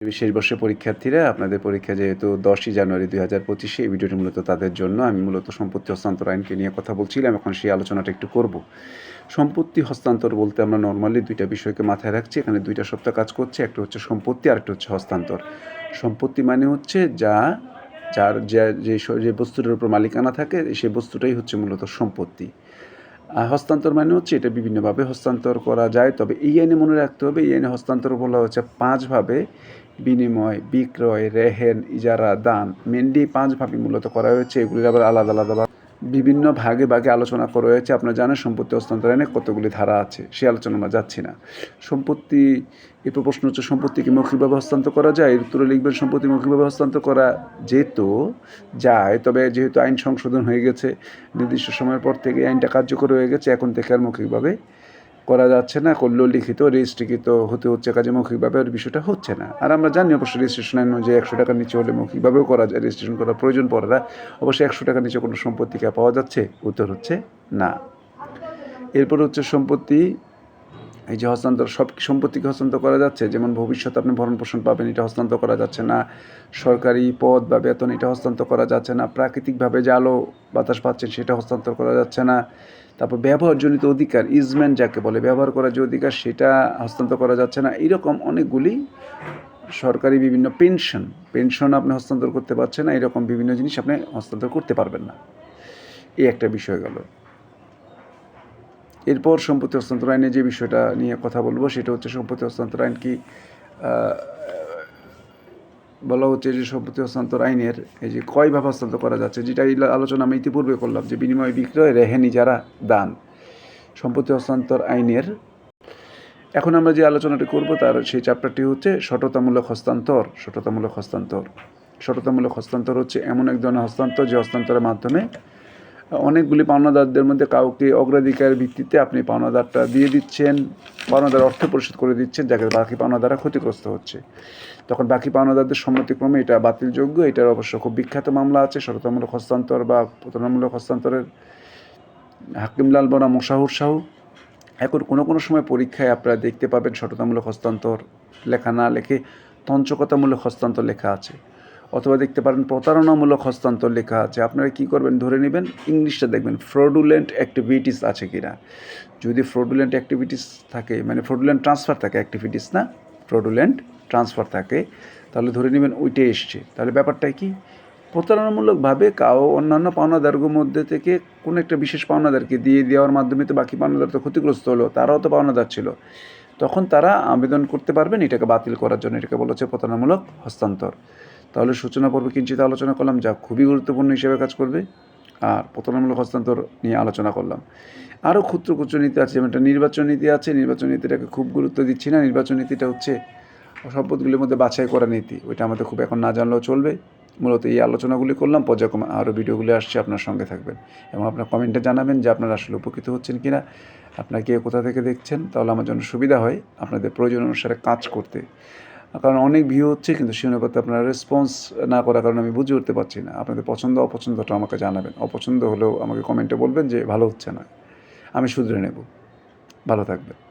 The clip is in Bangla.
বিশেষ বর্ষে পরীক্ষার্থীরা, আপনাদের পরীক্ষা যেহেতু দশই জানুয়ারি দুই হাজার পঁচিশে, এই ভিডিওটি মূলত তাদের জন্য। আমি মূলত সম্পত্তি হস্তান্তর আইনকে নিয়ে কথা বলছিলাম, এখন সেই আলোচনাটা একটু করব। সম্পত্তি হস্তান্তর বলতে আমরা নর্মালি দুইটা বিষয়কে মাথায় রাখছি। এখানে দুইটা সপ্তাহ কাজ করছে, একটা হচ্ছে সম্পত্তি আর একটা হচ্ছে হস্তান্তর। সম্পত্তি মানে হচ্ছে যা, যার যা, যে বস্তুটার উপর মালিকানা থাকে সেই বস্তুটাই হচ্ছে মূলত সম্পত্তি। হস্তান্তর মানে হচ্ছে এটা বিভিন্নভাবে হস্তান্তর করা যায়। তবে এই আইনে মনে রাখতে হবে, এই আইনে হস্তান্তর বলা হচ্ছে পাঁচভাবে বিনিময়, বিক্রয়, রেহেন, ইজারা, দান, মেনলি পাঁচভাবে মূলত করা হয়েছে। এগুলির আবার আলাদা আলাদা বিভিন্ন ভাগে ভাগে আলোচনা করা হয়েছে। আপনার জানেন সম্পত্তি হস্তান্তর আইনে কতগুলি ধারা আছে, সে আলোচনা আমরা যাচ্ছি না। সম্পত্তি এরপর প্রশ্ন হচ্ছে, সম্পত্তিকে মৌখিকভাবে হস্তান্তর করা যায়? এর উত্তরে লিখবেন, সম্পত্তি মৌখিকভাবে হস্তান্তর করা যেত যায়, তবে যেহেতু আইন সংশোধন হয়ে গেছে, নির্দিষ্ট সময়ের পর থেকে আইনটা কার্যকর হয়ে গেছে, এখন থেকে আর মৌখিকভাবে করা যাচ্ছে না করলেও লিখিত রেজিস্ট্রিকৃত হতে হচ্ছে কাজে মৌখিকভাবে, আর বিষয়টা হচ্ছে না। আর আমরা জানি অবশ্যই রেজিস্ট্রেশন আইন অনুযায়ী একশো টাকার নিচে হলে মৌখিকভাবেও করা যায় রেজিস্ট্রেশন করার প্রয়োজন পড়ে না। অবশ্যই একশো টাকার নিচে কোনো সম্পত্তিকে পাওয়া যাচ্ছে? উত্তর হচ্ছে না। এরপর হচ্ছে সম্পত্তি এই যে হস্তান্তর, সব সম্পত্তিকে হস্তান্তর করা যাচ্ছে? যেমন ভবিষ্যতে আপনি ভরণ পোষণ পাবেন, এটা হস্তান্তর করা যাচ্ছে না। সরকারি পদ বা বেতন, এটা হস্তান্তর করা যাচ্ছে না। প্রাকৃতিকভাবে যে আলো বাতাস পাচ্ছেন সেটা হস্তান্তর করা যাচ্ছে না। তারপর ব্যবহারজনিত অধিকার, ইজমেন্ট যাকে বলে, ব্যবহার করার যে অধিকার, সেটা হস্তান্তর করা যাচ্ছে না। এরকম অনেকগুলি সরকারি বিভিন্ন পেনশন পেনশন আপনি হস্তান্তর করতে পারছেন না, এরকম বিভিন্ন জিনিস আপনি হস্তান্তর করতে পারবেন না। এই একটা বিষয় গেল। এরপর সম্পত্তি হস্তান্তর আইনে যে বিষয়টা নিয়ে কথা বলব, সেটা হচ্ছে সম্পত্তি হস্তান্তর আইন কি বলা হচ্ছে যে সম্পত্তি হস্তান্তর আইনের এই যে কয়ভাবে হস্তান্তর করা যাচ্ছে, যেটা এই আলোচনা আমি ইতিপূর্বে করলাম যে বিনিময় বিক্রয় রেহেনি যারা দান। সম্পত্তি হস্তান্তর আইনের এখন আমরা যে আলোচনাটি করব, তার সেই চ্যাপ্টারটি হচ্ছে সততামূলক হস্তান্তর সততামূলক হস্তান্তর। সততামূলক হস্তান্তর হচ্ছে এমন এক ধরনের হস্তান্তর যে হস্তান্তরের মাধ্যমে অনেকগুলি পাওনাদারদের মধ্যে কাউকে অগ্রাধিকার ভিত্তিতে আপনি পাওনাদারটা দিয়ে দিচ্ছেন, পাওনাদার অর্থ পরিশোধ করে দিচ্ছেন, যাকে বাকি পাওনাদাররা ক্ষতিগ্রস্ত হচ্ছে। তখন বাকি পাওনাদারদের সম্মতিক্রমে এটা বাতিলযোগ্য, এটার অবশ্য খুব বিখ্যাত মামলা আছে সততামূলক হস্তান্তর বা প্রতারণামূলক হস্তান্তরের। হাকিমলাল বনা মোশাহুর শাহু। এখন কোনো কোনো সময় পরীক্ষায় আপনারা দেখতে পাবেন সততামূলক হস্তান্তর লেখা না লেখে তঞ্চকতামূলক হস্তান্তর লেখা আছে। অথবা দেখতে পারেন প্রতারণামূলক হস্তান্তর লেখা আছে। আপনারা কি করবেন? ধরে নেবেন, ইংলিশটা দেখবেন ফ্রডুলেন্ট অ্যাক্টিভিটিস আছে কিনা? যদি ফ্রডুলেন্ট অ্যাক্টিভিটিস থাকে মানে ফ্রডুলেন্ট ট্রান্সফার থাকে অ্যাক্টিভিটিস না? ফ্রডুলেন্ট ট্রান্সফার থাকে, তাহলে ধরে নেবেন ওইটাই এসছে। তাহলে ব্যাপারটা কি? প্রতারণামূলকভাবে কাও অন্যান্য পাওনাদারগুলোর মধ্যে থেকে কোনো একটা বিশেষ পাওনাদারকে দিয়ে দেওয়ার মাধ্যমে তো বাকি পাওনাদার তো ক্ষতিগ্রস্ত হলো, তারাও তো পাওনাদার ছিল। তখন তারা আবেদন করতে পারবেন এটাকে বাতিল করার জন্য, এটাকে বলা হচ্ছে প্রতারণামূলক হস্তান্তর। তাহলে সূচনা পর্বে কিঞ্চিত আলোচনা করলাম, যা খুবই গুরুত্বপূর্ণ হিসেবে কাজ করবে। আর প্রতারণামূলক হস্তান্তর নিয়ে আলোচনা করলাম। আরও ক্ষুদ্র ক্ষুদ্র নীতি আছে যেমন একটা নির্বাচন নীতি আছে, নির্বাচন নীতিটাকে খুব গুরুত্ব দিচ্ছি না। নির্বাচন নীতিটা হচ্ছে সম্পদগুলির মধ্যে বাছাই করা নীতি, ওইটা আমাদের খুব এখন না জানলেও চলবে। মূলত এই আলোচনাগুলি করলাম, পর্যায়ক্রমে আরও ভিডিওগুলি আসছে, আপনার সঙ্গে থাকবেন। এবং আপনার কমেন্টে জানাবেন যে আপনারা আসলে উপকৃত হচ্ছেন কিনা। আপনার কে কোথা থেকে দেখছেন, তাহলে আমার জন্য সুবিধা হয় আপনাদের প্রয়োজন অনুসারে কাজ করতে। কারণ অনেক ভিউ হচ্ছে, কিন্তু সেই অনুপাতে আপনারা রেসপন্স না করার কারণে আমি বুঝে উঠতে পারছি না। আপনাদের পছন্দ, অপছন্দটা আমাকে জানাবেন। অপছন্দ হলেও আমাকে কমেন্টে বলবেন যে ভালো হচ্ছে না। আমি শুধরে নেব। ভালো থাকবেন।